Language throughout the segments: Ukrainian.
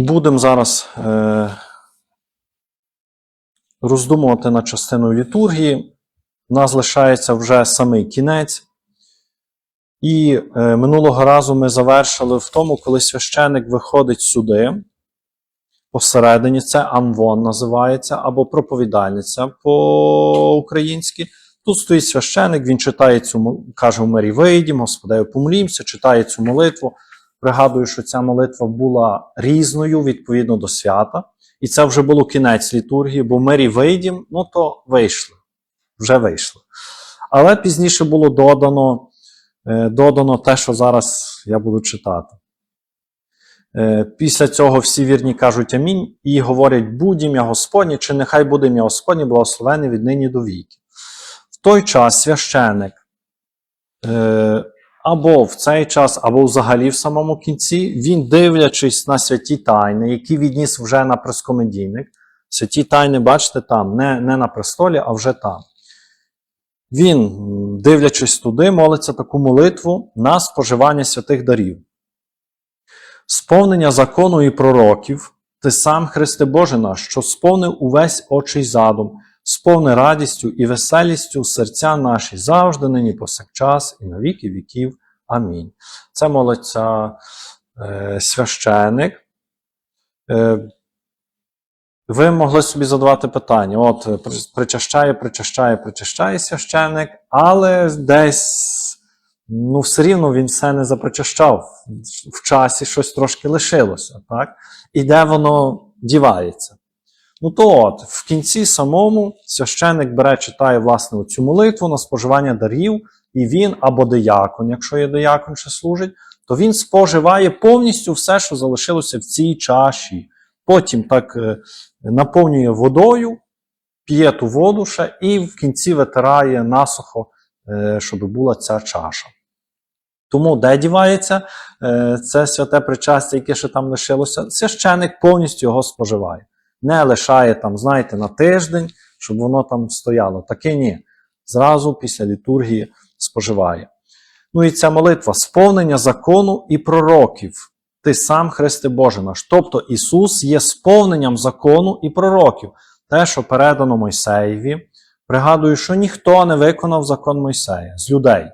Будемо зараз е, роздумувати над частиною літургії. У нас лишається вже самий кінець. І е, минулого разу ми завершили в тому, коли священик виходить сюди. Посередині це амвон називається, або проповідальниця по-українськи. Тут стоїть священик, він читає цю каже: Мирі вийдім, Господею помолімся, читає цю молитву. Пригадую, що ця молитва була різною відповідно до свята. І це вже було кінець літургії, бо мирі вийдім, ну то вийшли. Вже вийшли. Але пізніше було додано, е, додано те, що зараз я буду читати. Е, Після цього всі вірні кажуть амінь і говорять: будь ім'я Господнє, чи нехай буде ім'я Господнє, благословене від нині до віків. В той час священик е, або в цей час, або взагалі в самому кінці, він, дивлячись на святі тайни, які відніс вже на прескомедійник. Святі тайни, бачите, там, не, не на престолі, а вже там. Він, дивлячись туди, молиться таку молитву на споживання святих дарів. Сповнення закону і пророків, ти сам, Христе Боже наш, що сповнив увесь очий задум, сповни радістю і веселістю серця наші завжди, нині повсякчас і на віки віків. Амінь. Це молиться е, священик. Е, ви могли собі задавати питання: от причащає, причащає, причащає священик, але десь ну, все рівно він все не запричащав. В часі щось трошки лишилося, так? І де воно дівається? Ну то от, в кінці самому священик бере, читає власне цю молитву на споживання дарів, і він або диякон, якщо є диякон, що служить, то він споживає повністю все, що залишилося в цій чаші. Потім так е, наповнює водою, п'є ту воду ще і в кінці витирає насухо, е, щоб була ця чаша. Тому де дівається е, це святе причастя, яке ще там лишилося, священик повністю його споживає. Не лишає там, знаєте, на тиждень, щоб воно там стояло. Таке ні. Зразу після літургії споживає. Ну і ця молитва сповнення закону і пророків. Ти сам Христе Боже наш. Тобто Ісус є сповненням закону і пророків. Те, що передано Мойсеєві. Пригадую, що ніхто не виконав закон Мойсея з людей.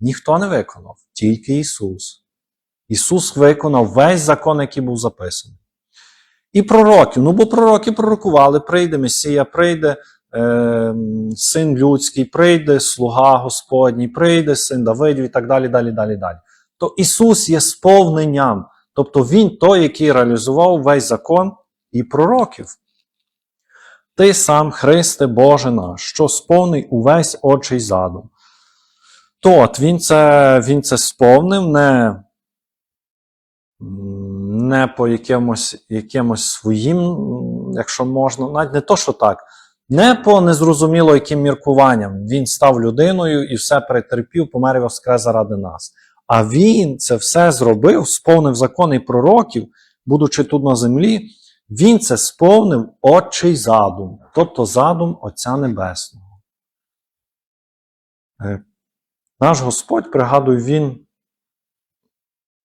Ніхто не виконав, тільки Ісус. Ісус виконав весь закон, який був записаний. І пророків. Ну, бо пророки пророкували, прийде Месія, прийде е, син людський, прийде слуга Господній, прийде син Давидів і так далі, далі, далі, далі. То Ісус є сповненням, тобто Він той, який реалізував весь закон і пророків. Ти сам, Христе Боже наш, що сповнив увесь очий задум. То от він це, він це сповнив не, не по якимось, якимось своїм, якщо можна, навіть не то, що так, не по незрозуміло яким міркуванням. Він став людиною і все претерпів, помер і воскрес заради нас. А він це все зробив, сповнив закони пророків, будучи тут на землі, він це сповнив Отчий задум, тобто задум Отця Небесного. Е, Наш Господь, пригадую, Він,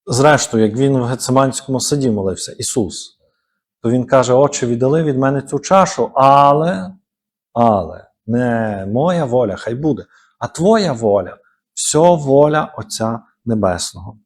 зрештою, як він в Гециманському саді молився, Ісус, то Він каже: Отче, віддали від мене цю чашу, але, але, не моя воля, хай буде, а Твоя воля, все воля Отця Небесного.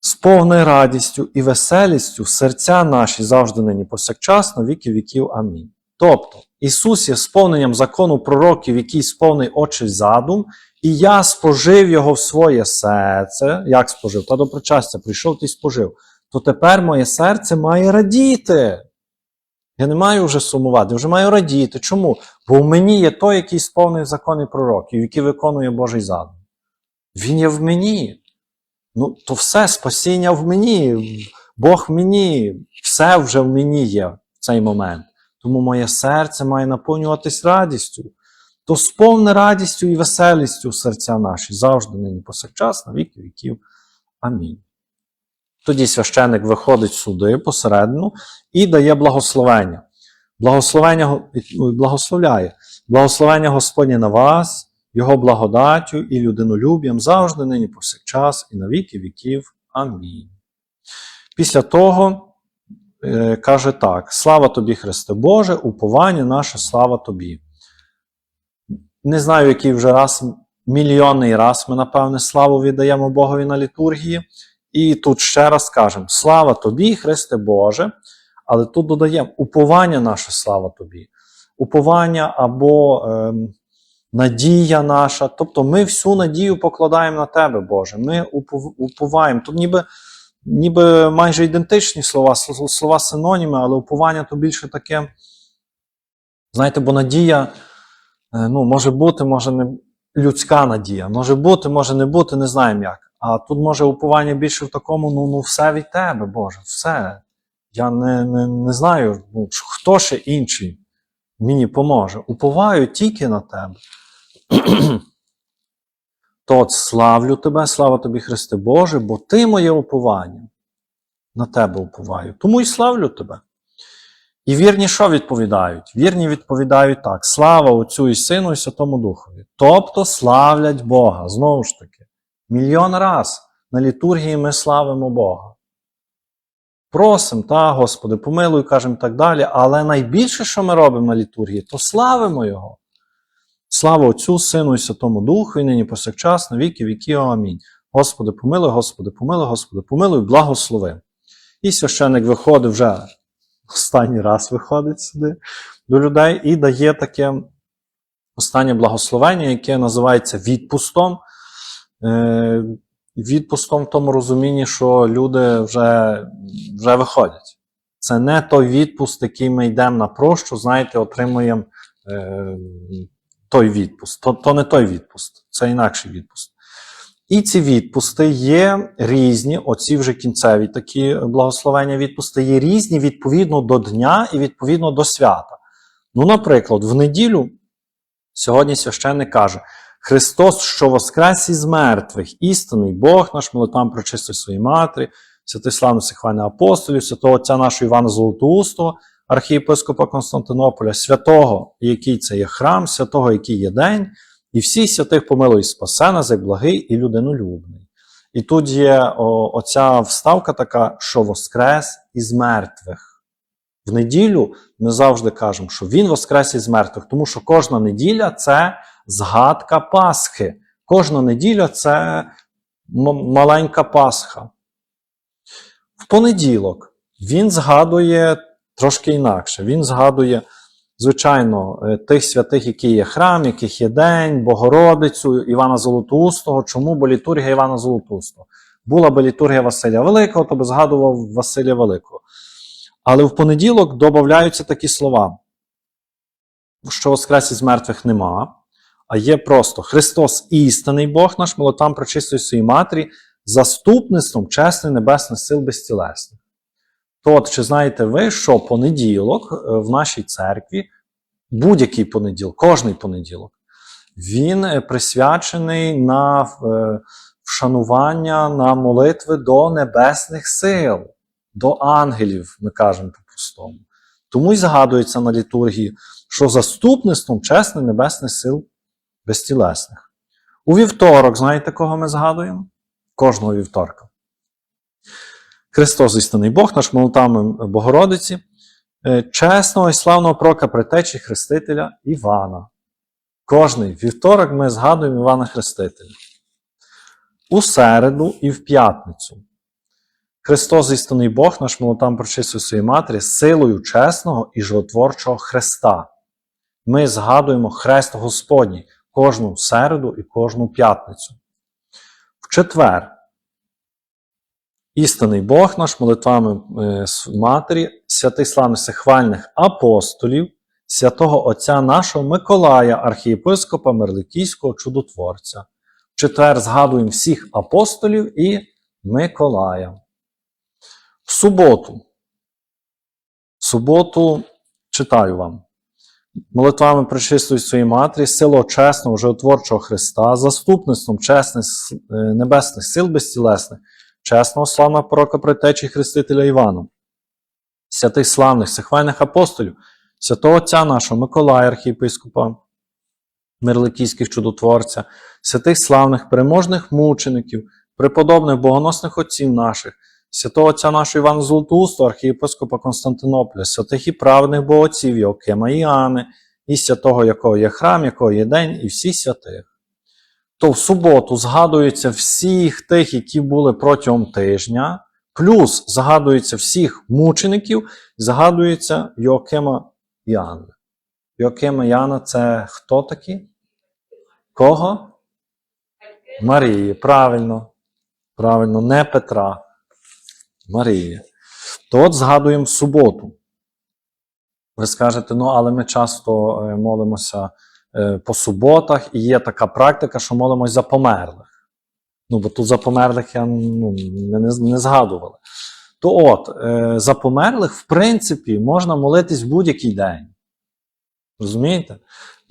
Сповни радістю і веселістю серця наші завжди нині повсякчас на віки віків. Амінь. Тобто, Ісус є сповненням закону пророків, який сповнив очі задум, і я спожив його в своє серце. Як спожив? Та до причастя прийшов ти спожив. То тепер моє серце має радіти. Я не маю вже сумувати, вже маю радіти. Чому? Бо в мені є той, який сповнив закони пророків, який виконує Божий задум. Він є в мені. Ну, то все спасіння в мені, Бог в мені, все вже в мені є в цей момент. Тому моє серце має наповнюватись радістю. То сповни радістю і веселістю серця наші завжди нині повсякчас, на віки віків. Амінь. Тоді священик виходить сюди посередину і дає благословення. Благословення го- благословляє. Благословення Господнє на вас, Його благодаттю і людинолюб'ям завжди нині повсякчас і на віки віків. Амінь. Після того каже так: Слава тобі, Христе Боже, уповання наше, слава тобі. Не знаю, який вже раз, мільйонний раз ми, напевне, славу віддаємо Богові на літургії. І тут ще раз кажемо: Слава тобі, Христе Боже, але тут додаємо уповання наше, слава тобі. Уповання або ем, надія наша. Тобто ми всю надію покладаємо на Тебе, Боже. Ми уповаємо. Тут ніби, ніби майже ідентичні слова, слова синоніми, але уповання то більше таке. Знаєте, бо надія е, ну, може бути, може не людська надія. Може бути, може не бути, не знаємо як. А тут може уповання більше в такому, ну, ну все від тебе, Боже, все. Я не, не, не знаю, ну, хто ще інший мені поможе. Уповаю тільки на тебе. То славлю тебе, слава тобі, Христе Боже, бо ти моє уповання. На тебе уповаю. Тому й славлю тебе. І вірні що відповідають? Вірні відповідають так: слава Отцю і Сину і Святому Духові. Тобто славлять Бога. Знову ж таки, мільйон раз на літургії ми славимо Бога. Просимо, та, Господи, помилуй, кажемо так далі. Але найбільше, що ми робимо на літургії, то славимо Його. Слава Отцю, Сину і Святому Духу, і нині повсякчас, на віки віків. Амінь. Господи, помилуй, Господи, помилуй, Господи, помилуй, благослови. І священик виходить вже останній раз виходить сюди до людей і дає таке останнє благословення, яке називається відпустом. Е, відпустом в тому розумінні, що люди вже, вже виходять. Це не той відпуст, який ми йдемо на прощу, знаєте, отримуємо е, той відпуст. То, то не той відпуст, це інакший відпуст. І ці відпусти є різні, оці вже кінцеві такі благословення відпусти є різні відповідно до дня і відповідно до свята. Ну, наприклад, в неділю сьогодні священник каже: Христос, що воскрес із мертвих, істинний Бог наш, молитвам прочистив своїй матері, святий славний Сихвальний апостолів, святого отця нашого Івана Золотоустого, архієпископа Константинополя, святого, який це є храм, святого, який є день, і всіх святих помилуй спасе нас, як благий і людинолюбний. І тут є о, оця вставка така, що воскрес із мертвих. В неділю ми завжди кажемо, що Він воскрес із мертвих, тому що кожна неділя це згадка Пасхи. Кожна неділя це маленька Пасха. В понеділок він згадує трошки інакше. Він згадує, звичайно, е, тих святих, які є храм, яких є день, Богородицю, Івана Золотоустого. Чому? Бо літургія Івана Золотоустого. Була би літургія Василя Великого, то би згадував Василя Великого. Але в понеділок додаються такі слова, що Воскрес із мертвих нема, а є просто Христос істинний Бог наш, молотам прочистої своїй матері, заступництвом чесних небесних сил безтілесних. То от, чи знаєте ви, що понеділок е, в нашій церкві, будь-який понеділок, кожний понеділок, він е, присвячений на е, вшанування, на молитви до небесних сил, до ангелів, ми кажемо по-простому. Тому й згадується на літургії, що заступництвом чесних небесних сил безтілесних. У вівторок, знаєте, кого ми згадуємо? Кожного вівторка. Христос істинний Бог, наш молотами Богородиці, е, чесного і славного прока притечі Хрестителя Івана. Кожний вівторок ми згадуємо Івана Хрестителя. У середу і в п'ятницю. Христос істинний Бог, наш молотам прочистив своїй матері, силою чесного і животворчого Христа. Ми згадуємо Хрест Господній кожну середу і кожну п'ятницю. В четвер. Істинний Бог наш молитвами е, Матері, святих славних сихвальних апостолів, святого Отця нашого Миколая, архієпископа Мерликійського чудотворця. В четвер згадуємо всіх апостолів і Миколая. В суботу. В суботу читаю вам. Молитвами причистують своїй матері, сило чесного, животворчого Христа, заступництвом чесних е, небесних сил безтілесних, чесного славного пророка притечі Хрестителя Івана, святих славних сихвальних апостолів, святого Отця нашого Миколая, архієпископа, Мирликійських чудотворця, святих славних переможних мучеників, преподобних богоносних отців наших, святого отця нашого Івана Золотоустого, архієпископа Константинополя, святих і праведних богоців Йокима і Іоанни, і святого, якого є храм, якого є день, і всіх святих. То в суботу згадуються всіх тих, які були протягом тижня, плюс згадується всіх мучеників, згадується Йокима і Іоанна. Йокима і це хто такі? Кого? Марії. Правильно. Правильно, не Петра. Марії. То от згадуємо суботу. Ви скажете, ну, але ми часто е, молимося по суботах, і є така практика, що молимось за померлих. Ну, бо тут за померлих я ну, не, не згадували. То от, е, за померлих, в принципі, можна молитись в будь-який день. Розумієте?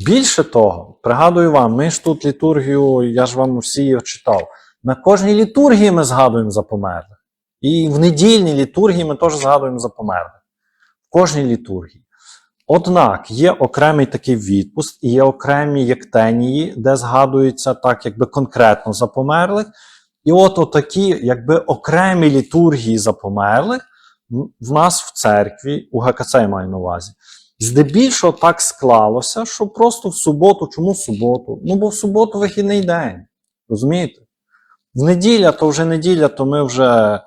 Більше того, пригадую вам, ми ж тут літургію, я ж вам всі її читав. На кожній літургії ми згадуємо за померлих. І в недільній літургії ми теж згадуємо за померлих. В кожній літургії. Однак є окремий такий відпуст, і є окремі єктенії, де згадується так, якби конкретно за померлих. І от отакі, якби окремі літургії за померлих в нас в церкві, у ГКЦ я маю на увазі. Здебільшого так склалося, що просто в суботу, чому в суботу? Ну, бо в суботу вихідний день. Розумієте? В неділя, то вже неділя, то ми вже е,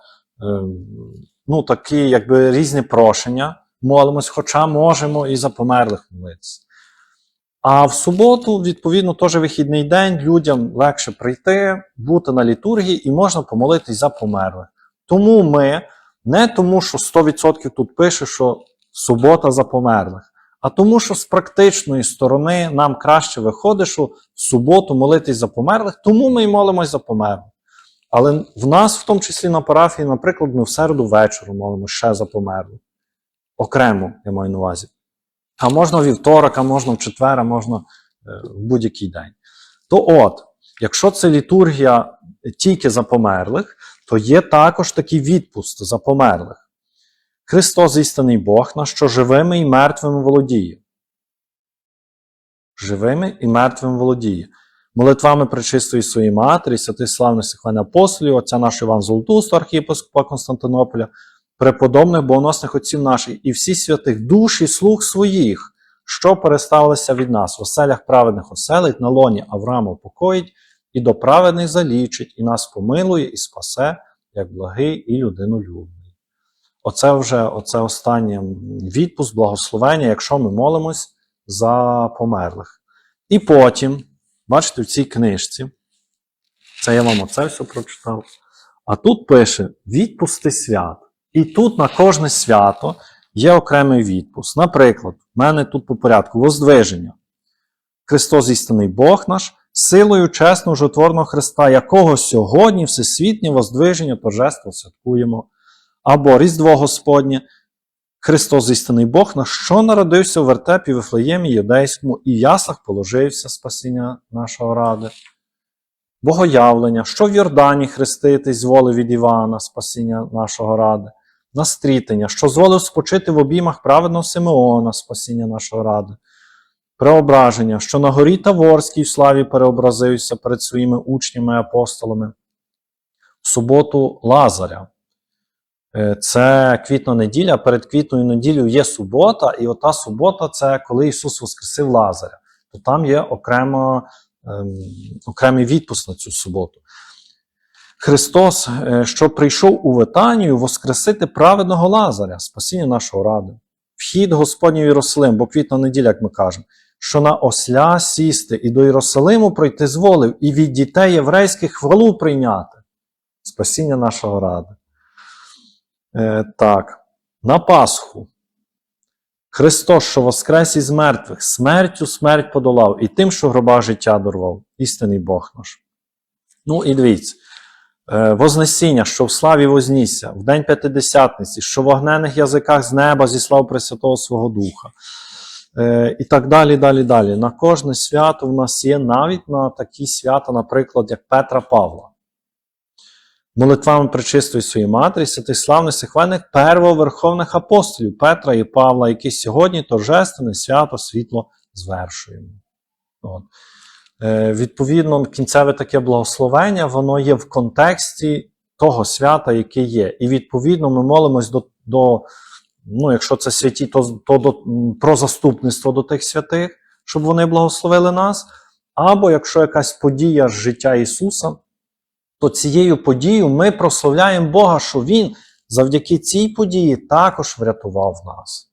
ну, такі, якби різні прошення молимось, хоча можемо і за померлих молитися. А в суботу, відповідно, теж вихідний день, людям легше прийти, бути на літургії і можна помолитись за померлих. Тому ми, не тому, що 100% тут пише, що субота за померлих, а тому, що з практичної сторони нам краще виходить, що в суботу молитись за померлих, тому ми й молимось за померлих. Але в нас, в тому числі на парафії, наприклад, ми в середу вечором молимося ще за померлих. Окремо, я маю на увазі. А можна в вівторок, а можна в четвер, а можна е, в будь-який день. То от, якщо це літургія тільки за померлих, то є також такий відпуст за померлих. Христос істинний Бог наш, що живими і мертвими володіє. Живими і мертвими володіє. Молитвами пречистої своєї матері, святих славних сихвани апостолів, отця нашого Івана Золотустого, архієпископа Константинополя, преподобних богоносних отців наших і всіх святих душ і слуг своїх, що переставилися від нас, в оселях праведних оселить, на лоні Авраама покоїть, і до праведних залічить, і нас помилує, і спасе, як благий і людинолюбний. Оце вже оце останнє відпуск, благословення, якщо ми молимось за померлих. І потім, бачите, в цій книжці, це я вам оце все прочитав. А тут пише відпусти свят. І тут на кожне свято є окремий відпуск. Наприклад, в мене тут по порядку воздвиження. Христос істинний Бог наш, силою чесного жотворного Христа, якого сьогодні всесвітнє воздвиження торжество святкуємо. Або Різдво Господнє, Христос істинний Бог наш, що народився в вертепі Вифлеємі Юдейському і в яслах положився спасіння нашого ради. Богоявлення, що в Йордані хреститись зволив від Івана, спасіння нашого ради, настрітення, що зволив спочити в обіймах праведного Симеона, спасіння нашого ради, преображення, що на горі Таворській в славі переобразився перед своїми учнями і апостолами, в суботу Лазаря. Е, Це квітна неділя, перед квітною неділею є субота, і ота субота це коли Ісус Воскресив Лазаря. То там є окремо ем, окремий відпуск на цю суботу. Христос, е, що прийшов у Витанію воскресити праведного Лазаря, спасіння нашого ради. Вхід Господній в Єрусалим, бо квітна неділя, як ми кажемо, що на осля сісти і до Єрусалиму пройти зволив, і від дітей єврейських хвалу прийняти. Спасіння нашого ради. Е, так, на Пасху. Христос, що воскрес із мертвих, смертю смерть подолав, і тим, що гроба життя дорвав, істинний Бог наш. Ну і дивіться, Вознесіння, що в славі вознісся, в день П'ятидесятниці, що в огнених язиках з неба зіслав Пресвятого свого Духа. Е, І так далі, далі, далі. На кожне свято в нас є навіть на такі свята, наприклад, як Петра Павла. Молитвами причистої своєї матері, святих славних сихвальних первоверховних апостолів Петра і Павла, які сьогодні торжественне свято світло звершуємо. От. Е, відповідно, кінцеве таке благословення, воно є в контексті того свята, яке є. І відповідно ми молимось до, до ну, якщо це святі, то, то до, про заступництво до тих святих, щоб вони благословили нас. Або якщо якась подія з життя Ісуса, то цією подією ми прославляємо Бога, що Він завдяки цій події також врятував нас.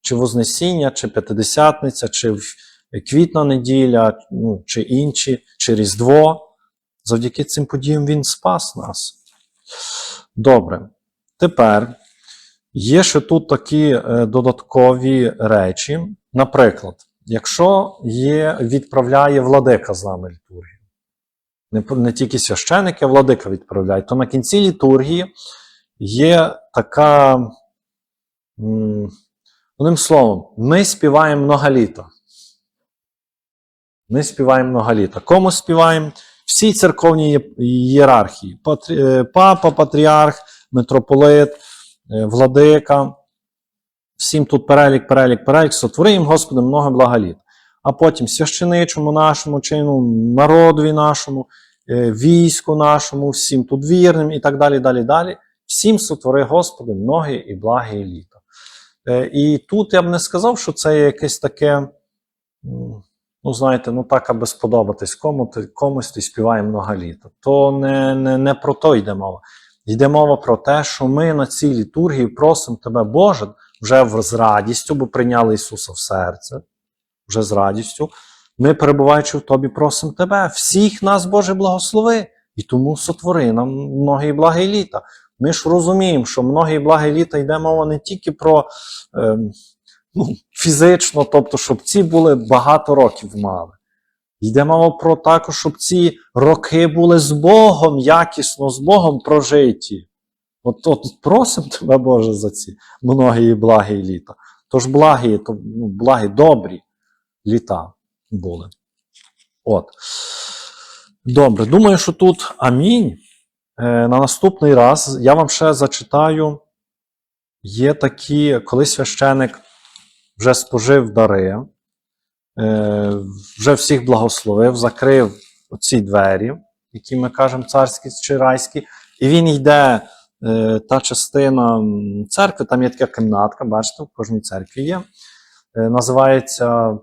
Чи Вознесіння, чи П'ятидесятниця, чи Квітна неділя, ну, чи інші, чи Різдво. Завдяки цим подіям Він спас нас. Добре. Тепер є ще тут такі е, додаткові речі. Наприклад, якщо є, відправляє владика з нами літургію, не, не тільки священик, а владика відправляє, то на кінці літургії є така, одним словом, ми співаємо многоліто. Ми співаємо многоліто. Кому співаємо? Всій церковній ієрархії. Е, Папа, патріарх, митрополит, е, владика. Всім тут перелік, перелік, перелік. Сотвори їм, Господи, много благоліт. А потім священичому нашому чину, народові нашому, е, війську нашому, всім тут вірним і так далі, далі, далі. Всім сотвори, Господи, многі і благі літо. І тут я б не сказав, що це якесь таке, ну, знаєте, ну так, аби сподобатись кому комусь ти співає много літа. То не, не, не про то йде мова. Йде мова про те, що ми на цій літургії просимо тебе, Боже, вже з радістю, бо прийняли Ісуса в серце, вже з радістю. Ми, перебуваючи в Тобі, просимо Тебе, всіх нас, Боже, благослови, і тому сотвори нам многі благі літа. Ми ж розуміємо, що многі благі літа йде мова не тільки про ем, ну, фізично, тобто, щоб ці були багато років мали. Йде мова про також, щоб ці роки були з Богом, якісно з Богом прожиті. От, от просимо тебе, Боже, за ці многі і благі літа. Тож благі, то, ну, благі, добрі літа були. От. Добре, думаю, що тут амінь. Е, на наступний раз я вам ще зачитаю. Є такі, коли священик вже спожив дари, е, вже всіх благословив, закрив оці двері, які ми кажемо царські чи райські, і він йде, е, та частина церкви, там є така кімнатка, бачите, в кожній церкві є. Е, називається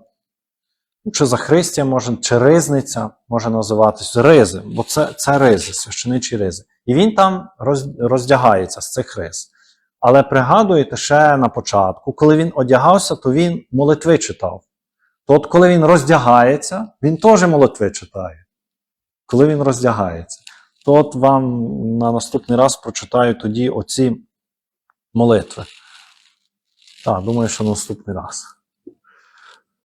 ну, чи Захристя, може, чи ризниця може називатись ризи, бо це, це ризи, священичі ризи. І він там роздягається з цих риз. Але пригадуєте ще на початку, коли він одягався, то він молитви читав. То от коли він роздягається, він теж молитви читає. Коли він роздягається. То от вам на наступний раз прочитаю тоді оці молитви. Так, думаю, що наступний раз.